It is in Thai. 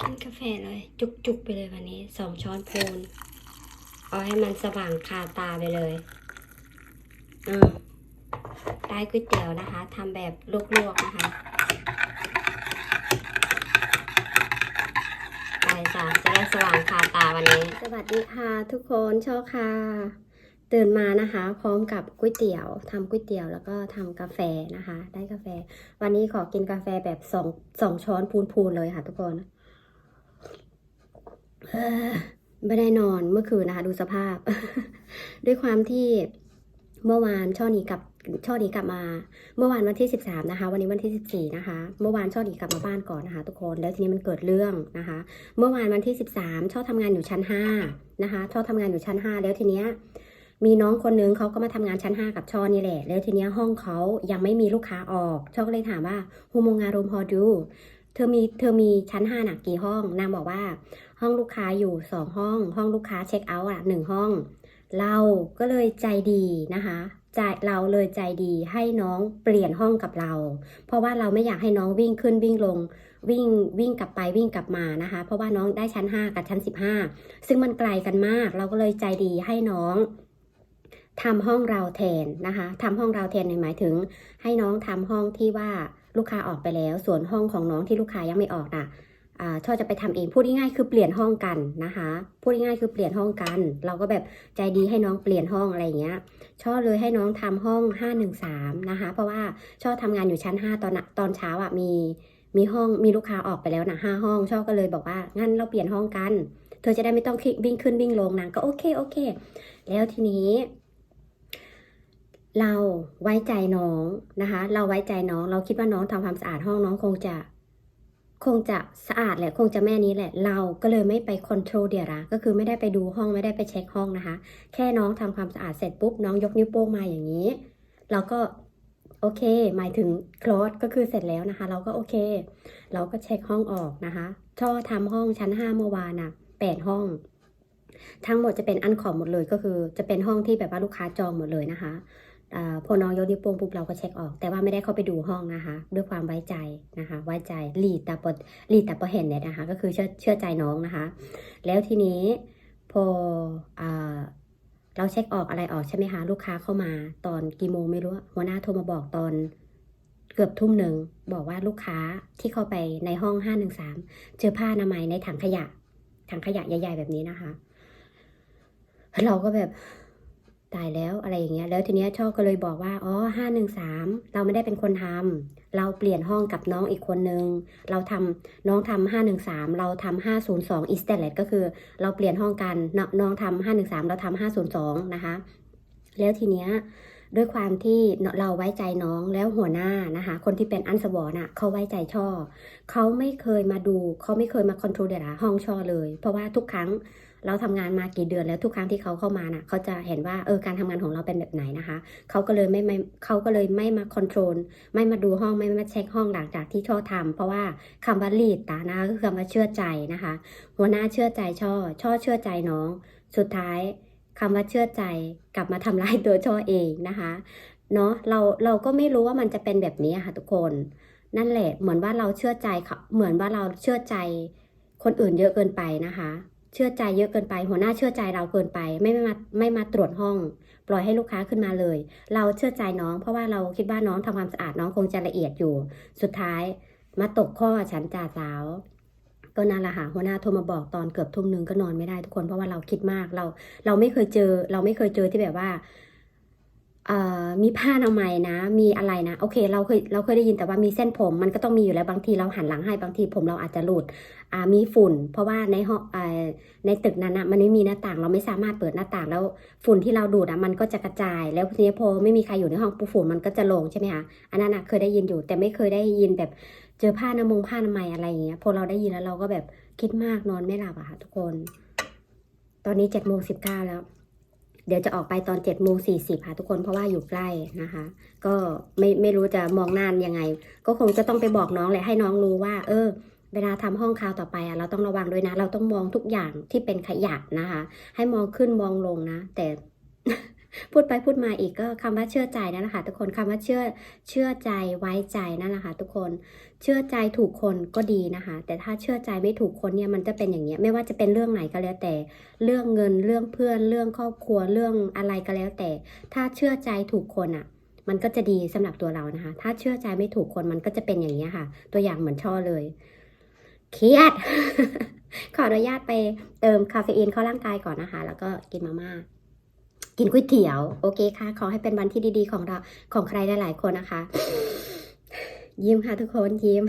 กินกาแฟเลย จุกๆไปเลยวันนี้สองช้อนพูนเอาให้มันสว่างคาตาไปเลยอืมได้ก๋วยเตี๋ยวนะคะทำแบบลวกๆนะคะไปจ้ะจะได้สว่างคาตาวันนี้ สวัสดีค่ะทุกคนชอบค่ะตื่นมานะคะ พร้อมกับก๋วยเตี๋ยวทำก๋วยเตี๋ยวแล้วก็ทำกาแฟนะคะ ได้กาแฟ วันนี้ขอกินกาแฟแบบสองสองช้อนพูนๆเลยค่ะทุกคน ไม่ได้นอนเมื่อคืนนะคะ ดูสภาพ ด้วยความที่เมื่อวานช่อนี้กลับช่อนี้กลับมา เมื่อวานวันที่ 13 นะคะ วันนี้วันที่ 14 นะคะ เมื่อวานช่อนี้กลับมาบ้านก่อนนะคะ ทุกคนแล้วทีนี้มันเกิดเรื่องนะคะ เมื่อวานวันที่ 13 ช่อทำงานอยู่ชั้น 5 นะคะ ช่อทำงานอยู่ชั้น 5 แล้วทีเนี้ยมีน้องคนนึงเขาก็มาทำงานชั้น 5 กับช่อนี่แหละ แล้วทีเนี้ยห้องเขายังไม่มีลูกค้าออก ช่อก็เลยถามว่าฮูโมงารมพอดูเธอมีเธอมีชั้น 5 หนักกี่ห้องนางบอกว่า ห้องลูกค้าอยู่สองห้อง ห้องลูกค้าเช็คเอาท์อะหนึ่งห้อง เราก็เลยใจดีนะคะใจเราเลยใจดีให้น้องเปลี่ยนห้องกับเรา เพราะว่าเราไม่อยากให้น้องวิ่งขึ้นวิ่งลงวิ่งวิ่งกลับไปวิ่งกลับมานะคะ เพราะว่าน้องได้ชั้น 5 กับชั้น 15 ซึ่งมันไกลกันมาก เราก็เลยใจดีให้น้องทำห้องเราแทนนะคะทำห้องเราแทนหมายถึง ให้น้องทำห้องที่ว่าลูกค้าออกไปแล้ว ส่วนห้องของน้องที่ลูกค้ายังไม่ออกน่ะอ่า ช่อจะไปทำเองพูดง่ายๆคือเปลี่ยนห้องกันนะคะพูดง่ายๆคือเปลี่ยนห้องกัน เราก็แบบใจดีให้น้องเปลี่ยนห้องอะไรเงี้ยช่อเลยให้น้องทำห้อง 513 นะคะ เพราะว่าช่อทำงานอยู่ชั้น 5 ตอนตอนเช้าอะมีมีห้องมีลูกค้าออกไปแล้วนะห้าห้องช่อก็เลยบอกว่างั้นเราเปลี่ยนห้องกัน เธอจะได้ไม่ต้องวิ่งขึ้นวิ่งลงนางก็โอเคโอเค แล้วทีนี้เราไว้ใจน้องนะคะ เราไว้ใจน้อง เราคิดว่าน้องทำความสะอาดห้องน้องคงจะ คงจะสะอาดแหละคงจะแม่นี้แหละ เราก็เลยไม่ไปคอนโทรลเดียระก็คือไม่ได้ไปดูห้องไม่ได้ไปเช็คห้องนะคะ แค่น้องทำความสะอาดเสร็จปุ๊บน้องยกนิ้วโป้งมาอย่างนี้ เราก็โอเค หมายถึงคลอสก็คือเสร็จแล้วนะคะ เราก็โอเค เราก็เช็คห้องออกนะคะช่อทำห้องชั้น 5 เมื่อวานน่ะแปดห้อง ทั้งหมดจะเป็นอันขอมหมดเลยก็คือ จะเป็นห้องที่แบบว่าลูกค้าจองหมดเลยนะคะ พอน้องยกนิ้วโป้งปุ๊บเราก็เช็คออก แต่ว่าไม่ได้เข้าไปดูห้องนะคะ ด้วยความไว้ใจนะคะ ไว้ใจรีดตาปดรีดตาปเห็นเนี่ยนะคะ ก็คือเชื่อเชื่อใจน้องนะคะ แล้วทีนี้พออเราเช็คออกอะไรออกใช่ไหมคะลูกค้าเข้ามาตอนกี่โมงไม่รู้หัวหน้าโทรมาบอกตอนเกือบทุ่มหนึ่งบอกว่าลูกค้าที่เข้าไปในห้อง513เจอผ้าอนามัยในถังขยะ ถังขยะใหญ่ ๆ แบบนี้นะคะ เราก็แบบ ตายแล้วอะไรอย่างเงี้ย แล้วทีเนี้ยช่อก็เลยบอกว่า อ๋อห้าหนึ่งสามเราไม่ได้เป็นคนทำเราเปลี่ยนห้องกับน้องอีกคนนึง เราทำน้องทำห้าหนึ่งสามเราทำห้าศูนย์สองอิสเตเลตก็คือเราเปลี่ยนห้องกันนน้องทำห้าหนึ่งสามเราทำห้าศูนย์สองนะคะ แล้วทีเนี้ยด้วยความที่เราไว้ใจน้องแล้วหัวหน้านะคะ คนที่เป็นอันสวอน่ะเขาไว้ใจช่อ เขาไม่เคยมาดู เขาไม่เคยมาคอนโทรลเดระห้องช่อเลย เพราะว่าทุกครั้ง เราทำงานมากี่เดือนแล้วทุกครั้งที่เขาเข้ามาน่ะเขาจะเห็นว่าเออการทำงานของเราเป็นแบบไหนนะคะ เขาก็เลยไม่ไม่เขาก็เลยไม่มาคอนโทรลไม่มาดูห้องไม่มาเช็คห้องหลังจากที่ช่อทำเพราะว่าคำว่าลีดตานะก็คือคำว่าเชื่อใจนะคะ หัวหน้าเชื่อใจช่อ ช่อเชื่อใจน้อง สุดท้ายคำว่าเชื่อใจกลับมาทำร้ายตัวช่อเองนะคะเนาะเราเราก็ไม่รู้ว่ามันจะเป็นแบบนี้ค่ะทุกคน นั่นแหละเหมือนว่าเราเชื่อใจเขาเหมือนว่าเราเชื่อใจคนอื่นเยอะเกินไปนะคะ เชื่อใจเยอะเกินไป หัวหน้าเชื่อใจเราเกินไป ไม่ไม่มาไม่มาตรวจห้อง ปล่อยให้ลูกค้าขึ้นมาเลย เราเชื่อใจน้อง เพราะว่าเราคิดว่าน้องทำความสะอาดน้องคงจะละเอียดอยู่ สุดท้ายมาตกข้อฉันจ่าสาวก็นั่นแหละค่ะหัวหน้าโทรมาบอกตอนเกือบทุ่มหนึ่งก็นอนไม่ได้ทุกคนเพราะว่าเราคิดมากเรา เราไม่เคยเจอ เราไม่เคยเจอที่แบบว่า มีผ้าอนามัยนะ มีอะไรนะ โอเค เราเคยเราเคยได้ยินแต่ว่ามีเส้นผมมันก็ต้องมีอยู่แล้วบางทีเราหันหลังให้บางทีผมเราอาจจะหลุดอ่ามีฝุ่น เพราะว่าในห้องอ่าในตึกนั้นอะมันไม่มีหน้าต่าง เราไม่สามารถเปิดหน้าต่างแล้วฝุ่นที่เราดูดอะมันก็จะกระจาย แล้วทีนี้พอไม่มีใครอยู่ในห้องปุ๊บฝุ่นมันก็จะลงใช่ไหมคะอันนั้นอะเคยได้ยินอยู่แต่ไม่เคยได้ยินแบบเจอผ้าน้ำมงผ้าอนามัยอะไรอย่างเงี้ยพอเราได้ยินแล้วเราก็แบบคิดมากนอนไม่หลับอะค่ะทุกคน ตอนนี้เจ็ดโมงสิบเก้าแล้ว เดี๋ยวจะออกไปตอนเจ็ดโมงสี่สิบค่ะทุกคนเพราะว่าอยู่ใกล้นะคะ ก็ไม่ไม่รู้จะมองนานยังไง ก็คงจะต้องไปบอกน้องแหละให้น้องรู้ว่า เออ เวลาทำห้องคราวต่อไปอะเราต้องระวังด้วยนะ เราต้องมองทุกอย่างที่เป็นขยะนะคะ ให้มองขึ้นมองลงนะ แต่ พูดไปพูดมาอีกก็คำว่าเชื่อใจนั่นแหละค่ะทุกคนคำว่าเชื่อเชื่อใจไว้ใจนั่นแหละค่ะทุกคนเชื่อใจถูกคนก็ดีนะคะ แต่ถ้าเชื่อใจไม่ถูกคนเนี่ยมันจะเป็นอย่างเงี้ยไม่ว่าจะเป็นเรื่องไหนก็แล้วแต่ เรื่องเงินเรื่องเพื่อนเรื่องครอบครัวเรื่องอะไรก็แล้วแต่ ถ้าเชื่อใจถูกคนอะมันก็จะดีสำหรับตัวเรานะคะ ถ้าเชื่อใจไม่ถูกคนมันก็จะเป็นอย่างนี้ยค่ะ ตัวอย่างเหมือนช่อเลย เครียด ขออนุญาตไปเติมคาเฟอีนเข้าร่างกายก่อนนะคะ แล้วก็กินมาม่า กินก๋วยเตี๋ยว โอเคค่ะ ขอให้เป็นวันที่ดีๆ ของเราของใครหลายๆคนนะคะ ยิ้มค่ะทุกคนยิ้ม